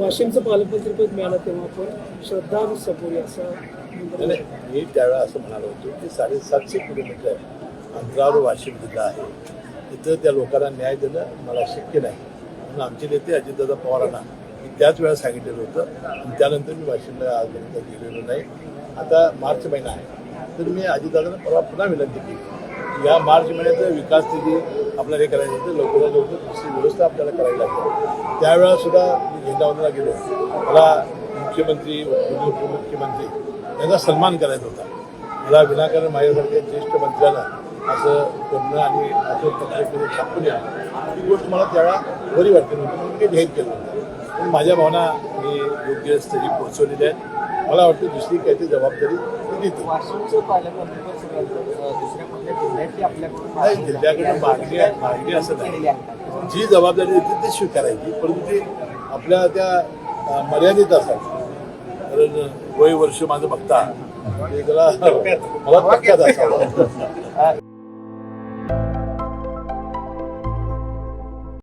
वाशिमचं पालकमंत्रीपद मिळालं तेव्हा आपण श्रद्धा सपोरी असं मी त्यावेळेला असं म्हणालो होतो की साडेसातशे किलोमीटर अंतरावर वाशिम जिल्हा आहे. तिथं त्या लोकांना न्याय देणं मला शक्य नाही. म्हणून आमचे नेते अजितदादा पवारांना मी त्याच वेळा सांगितलेलं होतं. आणि त्यानंतर मी वाशिमला आजपर्यंत गेलेलो नाही. आता मार्च महिना आहे. तर मी अजितदादांना परवा पुन्हा विनंती केली. या मार्च महिन्यात विकास निधी आपल्याला हे करायचं होतं. लवकरात लवकर दुसरी व्यवस्था आपल्याला करावी लागते. त्यावेळेला सुद्धा मी झेंडावंदनला गेलो. मला मुख्यमंत्री उपमुख्यमंत्री यांचा सन्मान करायचा होता. मला विनाकारण माझ्यासारख्या ज्येष्ठ मंत्र्यांना असं करणं आणि असं पत्रकामध्ये छापून या ही गोष्ट मला त्यावेळा बरी वाटते नव्हती. म्हणून मी जाहीर केलं होतं पण माझ्या भावना मी योग्य स्थळी पोहोचवलेल्या आहेत. मला वाटतं दुसरी काहीतरी जबाबदारी मी कुठल्या जिल्ह्यातली आपल्याकडून नाही जिल्ह्याकडे मागणी आहे मागणी असं केलेली नाही आहे. जी जबाबदारी देते ती स्वीकारायची परंतु ती आपल्या त्या मर्यादित असावी. कारण वय वर्ष माझं बघता मला